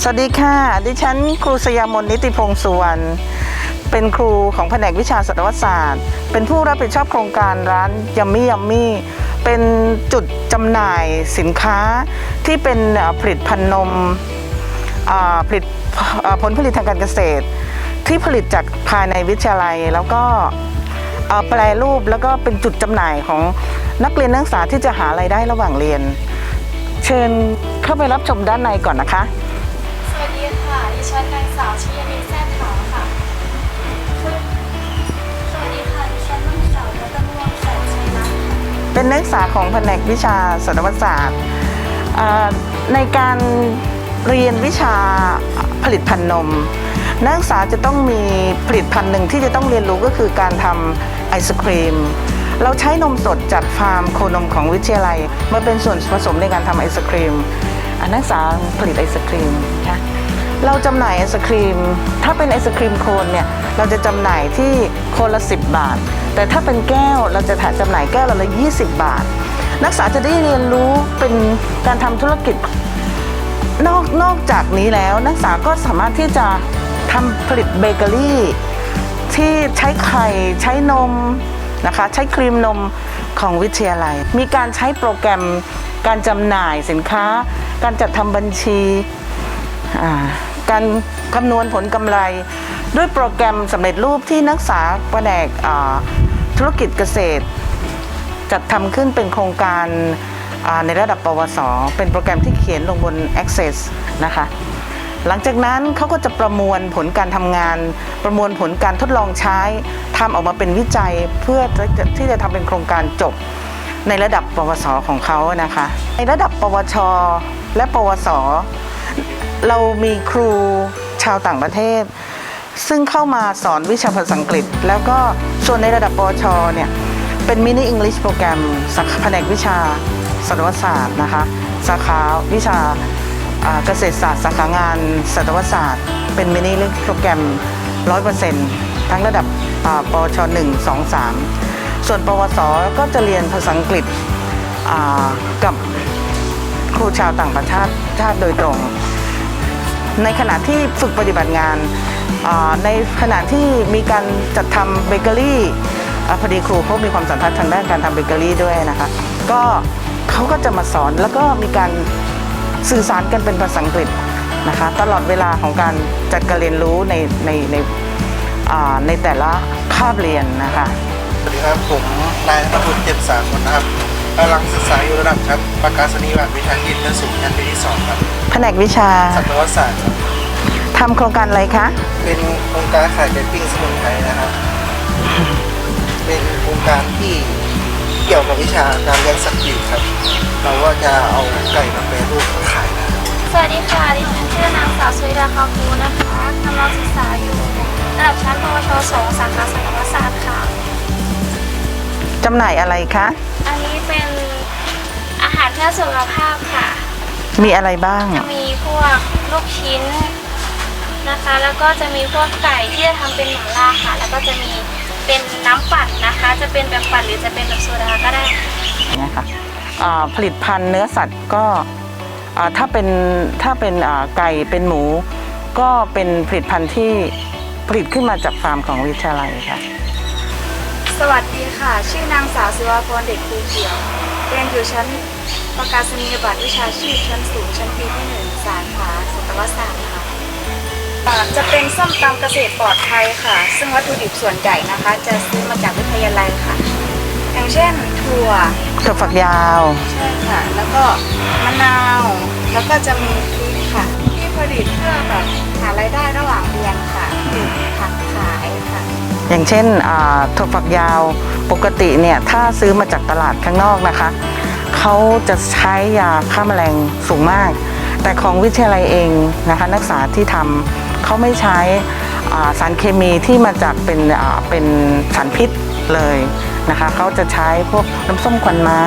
สวัสดีค่ะ ดิฉันครูสยามนนิติพงศ์สุวรรณ เป็นครูของแผนกวิชาสัตวศาสตร์ เป็นผู้รับผิดชอบโครงการร้านยัมมี่ยัมมี่ เป็นจุดจำหน่ายสินค้าที่เป็นผลิตภัณฑ์นมผลิตผลผลิตทางการเกษตร ที่ผลิตจากภายในวิทยาลัย แล้วก็แปลรูปแล้วก็เป็นจุดจำหน่ายของนักเรียนนักศึกษาที่จะหารายได้ระหว่างเรียน เชิญเข้าไปรับชมด้านในก่อนนะคะ ฉันนางสาวชยนิแซ่ขาวค่ะ สวัสดีค่ะดิฉันนางสาวรัตนวงศ์แสนชัยรัตน์ค่ะเป็นนักศึกษาของแผนกวิชาสัตวศาสตร์เอ่อในการเรียนวิชาผลิตภัณฑ์นม นักศึกษาจะต้องมีผลิตภัณฑ์หนึ่งที่จะต้องเรียนรู้ก็คือการทำไอศครีม เราใช้นมสดจากฟาร์มโคนมของวิทยาลัยมาเป็นส่วนผสมในการทำไอศครีมอะนักศึกษาผลิตไอศครีมค่ะ เราจำหน่ายไอศครีม ถ้าเป็นไอศครีมโคนเนี่ยเราจะจำหน่ายที่โคนละ 10 บาท แต่ถ้าเป็นแก้วเราจะจำหน่ายแก้วละละ 20 บาท นักศึกษาจะได้เรียนรู้เป็นการทำธุรกิจนอกนอกจากนี้แล้วนักศึกษาก็สามารถที่จะทำผลิตเบเกอรี่ ที่ใช้ไข่ใช้นมนะคะใช้ครีมนมของวิทยาลัย มีการใช้โปรแกรมการจำหน่ายสินค้า การจัดทำบัญชีอ่า การคำนวณผลกำไร ด้วยโปรแกรมสำเร็จรูปที่นักศึกษาแผนกอ่าธุรกิจเกษตร จัดทำขึ้นเป็นโครงการในระดับปวส เป็นโปรแกรมที่เขียนลงบน Access นะคะ หลังจากนั้นเขาก็จะประมวลผลการทำงาน ประมวลผลการทดลองใช้ทำออกมาเป็นวิจัยเพื่อที่จะทำเป็นโครงการจบในระดับปวส ของเขานะคะ ในระดับปวช และปวส เรามีครูชาวต่างประเทศ ซึ่งเข้ามาสอนวิชาภาษาอังกฤษ แล้วก็ส่วนในระดับปชเนี่ย เป็นมินิอังกฤษโปรแกรมสาขาแผนกวิชาสัตวศาสตร์นะคะ สาขาวิชาเกษตรศาสตร์ สาขางานสัตวศาสตร์ เป็นมินิอังกฤษโปรแกรม 100%ทั้งระดับอ่าปวช1 2 3 ส่วนปวสก็จะเรียนภาษาอังกฤษกับครูชาวต่างประเทศชาติโดยตรง ในขณะที่ฝึกปฏิบัติงาน ในขณะที่มีการจัดทำเบเกอรี่พอดีครูเขามีความสัมพันธ์ทางด้านการทำเบเกอรี่ด้วยนะคะก็เขาก็จะมาสอนแล้วก็มีการสื่อสารกันเป็นภาษาอังกฤษนะคะตลอดเวลาของการจัดการเรียนรู้ในในในในแต่ละคาบเรียนนะคะสวัสดีครับผมนายนภพลเจ็บสาคนนะครับ กำลังศึกษาอยู่ระดับชั้นประกาศนียบัตรวิชาการเรื่องสูงชั้นปีที่สองครับแผนกวิชาสัตวศาสตร์ครับทำโครงการอะไรคะ เป็นโครงการขายไก่ปิ้งสมุนไพรนะครับ เป็นโครงการที่เกี่ยวกับวิชาการเลี้ยงสัตว์ปีกครับ เราว่าจะเอาไก่มาแปรรูปขายนะครับสวัสดีค่ะ ดิฉันชื่อนางสาวสุริดาคาคูนะคะกำลังศึกษาอยู่ระดับชั้นปวช 2 สาขาสัตวศาสตร์ค่ะ จำหน่ายอะไรคะอั นนี้เป็นอาหารเพื่อสุขภาพค่ะ มีอะไรบ้าง จะมีพวกลูกชิ้นนะคะ แล้วก็จะมีพวกไก่ที่จะทำเป็นหม่าล่าค่ะ แล้วก็จะมีเป็นน้ำปั่นนะคะ จะเป็นแบบปั่นหรือจะเป็นแบบโซดาก็ได้นะคะอ่าผลิตภัณฑ์เนื้อสัตว์ก็อ่าถ้าเป็นถ้าเป็นอ่าไก่เป็นหมู ก็เป็นผลิตภัณฑ์ที่ผลิตขึ้นมาจากฟาร์มของวิทยาลัยค่ะ สวัสดีค่ะ ชื่อนางสาวศิวาพรเด็กภูเขียว เรียนอยู่ชั้นประกาศนียบัตรวิชาชีพชั้นสูงชั้นปีที่หนึ่งสาขาสัตวศาสตร์ค่ะอ่าจะเป็นส้มตำเกษตรปลอดภัยค่ะ ซึ่งวัตถุดิบส่วนใหญ่นะคะ จะซื้อมาจากวิทยาลัยค่ะ อย่างเช่นถั่วถั่วฝักยาวใช่ค่ะ แล้วก็มะนาว แล้วก็จะมีพริกค่ะที่ผลิตเพื่อแบบหารายได้ระหว่างเรียนค่ะปลูกผักขายค่ะ อย่างเช่นถั่วฝักยาวปกติเนี่ยถ้าซื้อมาจากตลาดข้างนอกนะคะเขาจะใช้ยาฆ่าแมลงสูงมาก แต่ของวิทยาลัยเองนะคะนักศึกษาที่ทำเขาไม่ใช้สารเคมีที่มาจากเป็นเป็นสารพิษเลยนะคะเขาจะใช้พวกน้ำส้มควันไม้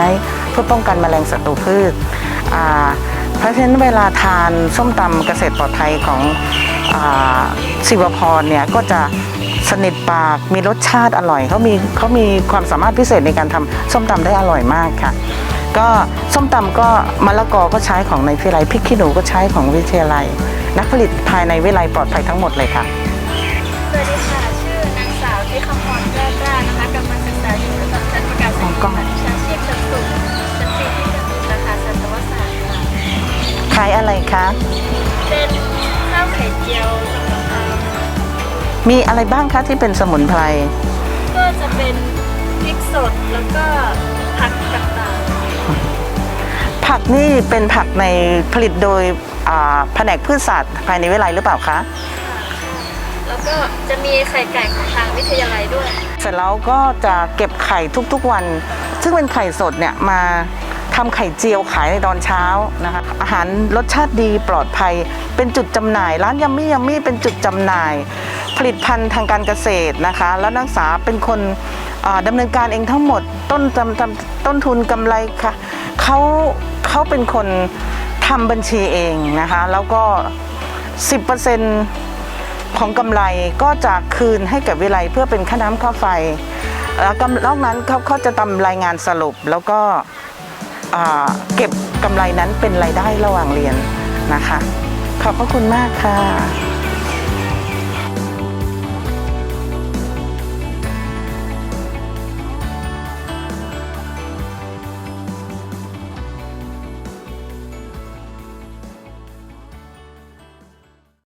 เพื่อป้องกันแมลงศัตรูพืชเพราะฉะนั้นเวลาทานส้มตำเกษตรปลอดภัยของ ศิวพรเนี่ยก็จะสนิทปากมีรสชาติอร่อยเขามีเขามีความสามารถพิเศษในการทำส้มตำได้อร่อยมากค่ะ ก็ส้มตำก็มะละกอก็ใช้ของในวิทยาลัยพริกขี้หนูก็ใช้ของวิทยาลัย นักผลิตภายในวิไลปลอดภัยทั้งหมดเลยค่ะสวัสดีค่ะชื่อนางสาวที่คำพรแก้วกล้านะคะกำลังศึกษาอยู่ระดับชั้นประกาศนียบัตรวิชาชีพชั้นสูงชั้นปีที่หนึ่งสาขาสัตวศาสตร์ค่ะขายอะไรคะเป็น ข้าวไข่เจียวสมุนไพรมีอะไรบ้างคะที่เป็นสมุนไพร ก็จะเป็นพริกสดแล้วก็ผักต่างผักนี่เป็นผักในผลิตโดยอ่าแผนกพืชศาสตร์ภายในวิไลหรือเปล่าคะๆแล้วก็จะมีไข่ไก่ของทางวิทยาลัยด้วย เสร็จแล้วก็จะเก็บไข่ทุกๆวัน ซึ่งเป็นไข่สดเนี่ยมา ทำไข่เจียวขายในตอนเช้านะคะอาหารรสชาติดีปลอดภัย เป็นจุดจำหน่าย ร้านยัมมี่ยัมมี่เป็นจุดจำหน่าย ผลิตภัณฑ์ทางการเกษตรนะคะ แล้วนักศึกษาเป็นคนอ่าดำเนินการเองทั้งหมดต้นจำจำต้นทุนกำไรค่ะเขาเขาเป็นคนทำบัญชีเองนะคะ แล้วก็ 10%ของกำไรก็จะคืนให้กับวิไลเพื่อเป็นค่าน้ำค่าไฟ แล้วกำนอกนั้นเขาเขาจะทำรายงานสรุปแล้วก็ เก็บกำไรนั้นเป็นรายได้ระหว่างเรียนนะคะ ขอบพระคุณมากค่ะ